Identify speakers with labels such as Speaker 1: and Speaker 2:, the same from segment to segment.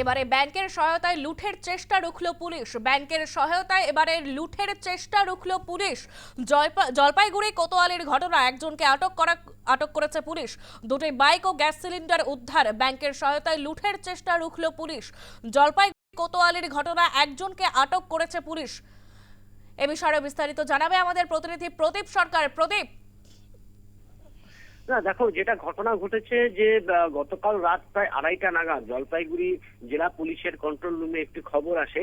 Speaker 1: এবারে ব্যাংকের সহায়তায় লুঠের চেষ্টা রুখল পুলিশ। ব্যাংকের সহায়তায় এবারে লুঠের চেষ্টা রুখল পুলিশ। জলপাইগুড়ি কোতোয়ালির ঘটনা একজনকে আটক করা, আটক করেছে পুলিশ। দুটি বাইক ও গ্যাস সিলিন্ডার উদ্ধার। ব্যাংকের সহায়তায় লুঠের চেষ্টা রুখল পুলিশ। জলপাইগুড়ি কোতোয়ালির ঘটনা একজনকে আটক করেছে পুলিশ। এ বিষয়ে বিস্তারিত জানাবে আমাদের প্রতিনিধি প্রদীপ সরকার। প্রদীপ
Speaker 2: না, দেখো, যেটা ঘটনা ঘটেছে যে গতকাল রাত প্রায় আড়াইটা নাগাদ জলপাইগুড়ি জেলা পুলিশের কন্ট্রোল রুমে একটি খবর আসে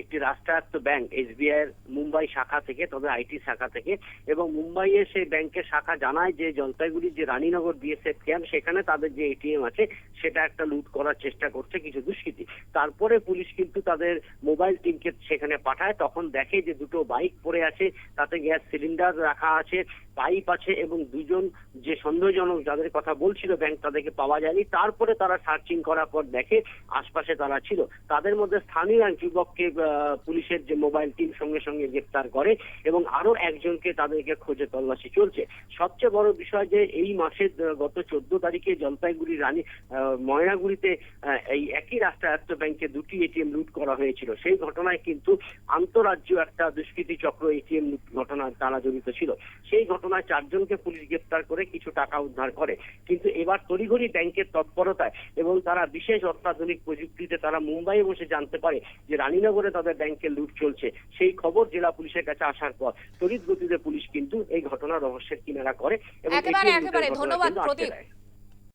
Speaker 2: একটি রাষ্ট্রায়ত্ত ব্যাংক এসবিআই এর মুম্বাই শাখা থেকে, তবে আইটি শাখা থেকে, এবং মুম্বাইয়ে সেই ব্যাংকের শাখা জানায় যে জলপাইগুড়ির যে রানীনগর বিএসএফ ক্যাম্প সেখানে তাদের যে এটিএম আছে, সেটা একটা লুট করার চেষ্টা করছে কিছু দুষ্কৃতী। তারপরে পুলিশ কিন্তু তাদের মোবাইল টিমকে সেখানে পাঠায়, তখন দেখে যে দুটো বাইক পড়ে আছে, তাতে গ্যাস সিলিন্ডার রাখা আছে পাইপ আছে, এবং দুজন যে সন্দেহজনক যাদের কথা বলছিল ব্যাংক তাদেরকে পাওয়া যায়নি। তারপরে তারা সার্চিং করার পর দেখে আশপাশে তারা ছিল। তাদের মধ্যে স্থানীয় এক যুবককে পুলিশের যে মোবাইল টিম সঙ্গে সঙ্গে গ্রেপ্তার করে এবং আরও একজনকে তাদেরকে খোঁজে তল্লাশি চলছে। সবচেয়ে বড় বিষয় যে এই মাসের গত চোদ্দ তারিখে জলপাইগুড়ি রানী ময়নাগুড়িতে এই একই রাষ্ট্রায়ত্ত ব্যাংকে দুটি এটিএম লুট করা হয়েছিল। সেই ঘটনায় কিন্তু আন্তরাজ্য একটা দুষ্কৃতী চক্র এটিএম ঘটনা তারা জড়িত ছিল। সেই ঘটনায় চারজনকে পুলিশ গ্রেপ্তার করে কিছু টাকা উদ্ধার করে। কিন্তু এবার তড়িঘড়ি ব্যাংকের তৎপরতায় এবং তারা বিশেষ অত্যাধুনিক প্রযুক্তিতে তারা মুম্বাইয়ে বসে জানতে পারে যে রানীনগরে তাদের ব্যাংকের লুট চলছে। সেই খবর জেলা পুলিশের কাছে আসার পর তড়িৎ গতিতে পুলিশ কিন্তু এই ঘটনা রহস্যের কিনারা করে এবং
Speaker 1: একেবারে একেবারে। ধন্যবাদ প্রদীপ।